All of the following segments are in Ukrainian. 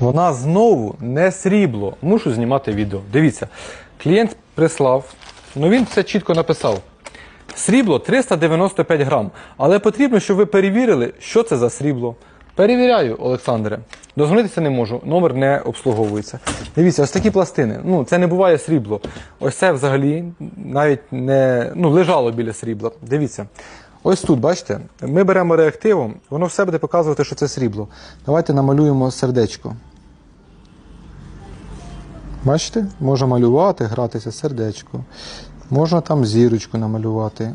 Вона знову не срібло. Мушу знімати відео. Дивіться, клієнт прислав, ну він все чітко написав. Срібло 395 грам. Але потрібно, щоб ви перевірили, що це за срібло. Перевіряю, Олександре. Дозвонитися не можу, номер не обслуговується. Дивіться, ось такі пластини. Ну, це не буває срібло. Ось це взагалі навіть не ну, лежало біля срібла. Дивіться. Ось тут, бачите, ми беремо реактивом, воно все буде показувати, що це срібло. Давайте намалюємо сердечко. Бачите? Можна малювати, гратися сердечко. Можна там зірочку намалювати.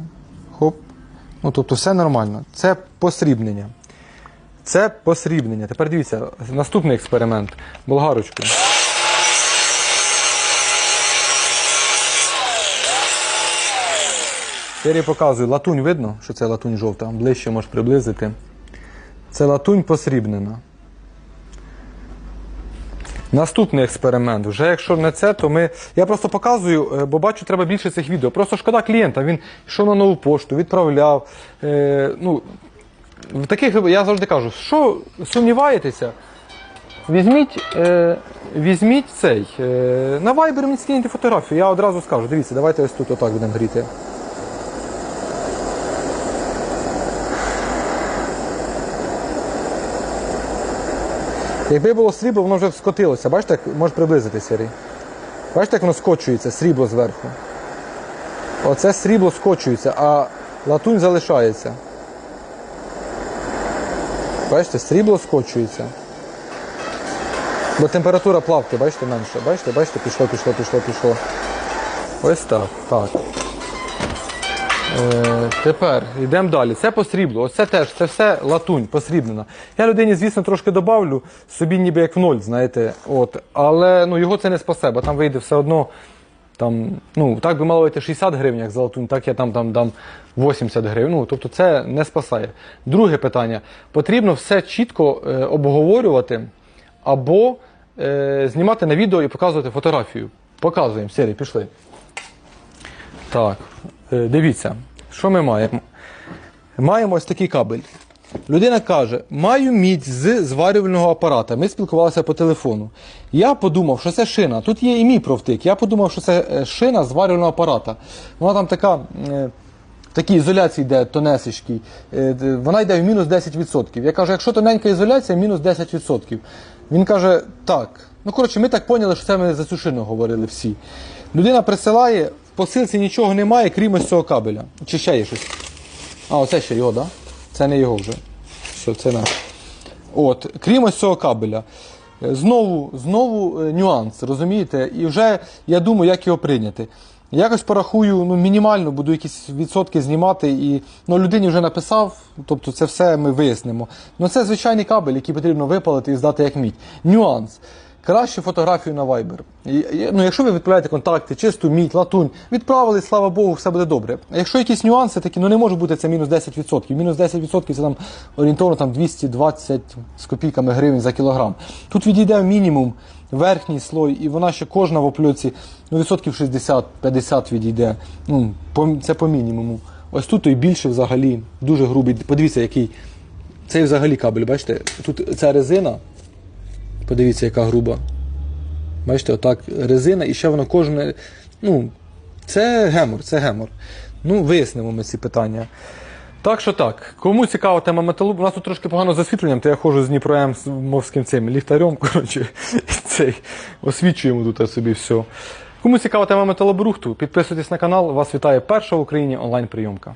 Хоп. Ну, тобто все нормально. Це посрібнення. Це посрібнення. Тепер дивіться, наступний експеримент. Болгарочку. Тепер показую, латунь видно, що це латунь жовта, ближче можеш приблизити. Це латунь посрібнена. Наступний експеримент. Вже якщо не це, то ми. Я просто показую, е, бо бачу, треба більше цих відео. Просто шкода клієнта. Він йшов на нову пошту, відправляв. Е, ну, в таких я завжди кажу, що сумніваєтеся, візьміть, е, візьміть цей. Е, на Viber мені скиньте фотографію. Я одразу скажу. Дивіться, давайте ось тут отак будемо гріти. Якби було срібло, воно вже скотилося. Бачите, як може приблизити Сергій? Бачите, як воно скочується, срібло зверху. Оце срібло скочується, а латунь залишається. Бачите, срібло скочується. Бо температура плавки, бачите, менше. Бачите, бачите, пішло, пішло, пішло, пішло. Ось так. так. Е, тепер йдемо далі. Це посрібло. Оце теж, це все латунь, посрібнена. Я людині, звісно, трошки добавлю, собі ніби як в ноль, знаєте. От. Але ну, його це не спасе, бо там вийде все одно. Там, ну, так би мало вийти 60 гривень, як за латунь, так я там, там дам 80 гривень. Ну, тобто це не спасає. Друге питання. Потрібно все чітко е, обговорювати або е, знімати на відео і показувати фотографію. Показуємо, Сері, пішли. Так, дивіться, що ми маємо? Маємо ось такий кабель. Людина каже: маю мідь з зварювального апарата. Ми спілкувалися по телефону. Я подумав, що це шина. Тут є і мій провтик. Я подумав, що це е, шина зварювального апарата. Вона там така. е, в такій ізоляції йде тонесечкій, е, вона йде в мінус 10%. Я кажу, якщо тоненька ізоляція, мінус 10%. Він каже, так. Ну, коротше, ми так поняли, що це ми за цю шину говорили всі. Людина присилає, посилці нічого немає, крім ось цього кабеля. Чи ще є щось? А, оце ще його, так? Це не його вже. Все, це наш. От, крім ось цього кабеля. Е, Знову, знову е, нюанс, розумієте? І вже я думаю, як його прийняти. Якось порахую, ну, мінімально буду якісь відсотки знімати, і ну, людині вже написав, тобто це все ми вияснимо. Ну це звичайний кабель, який потрібно випалити і здати як мідь. Нюанс. Краще фотографію на Viber. Ну, якщо ви відправляєте контакти, чисту мідь, латунь, відправили, слава Богу, все буде добре. А якщо якісь нюанси такі, ну не може бути це мінус 10%. Мінус 10% це там орієнтовно там 220 з копійками гривень за кілограм. Тут відійде мінімум верхній слой, і вона ще кожна в опльоці, ну відсотків 60-50 відійде. Ну, це по мінімуму. Ось тут і більше взагалі, дуже грубий. Подивіться, який. Цей взагалі кабель, бачите? Тут ця резина. Подивіться, яка груба. Бачите, отак резина, і ще воно кожне. Ну, це гемор, це гемор. Ну, вияснимо ми ці питання. Так що так, кому цікава тема металу, у нас тут трошки погано з освітленням, то я ходжу з Дніпром з мовським цим ліхтарем, коротше, цей, освічуємо тут собі все. Кому цікава тема металобрухту, підписуйтесь на канал, вас вітає перша в Україні онлайн-прийомка.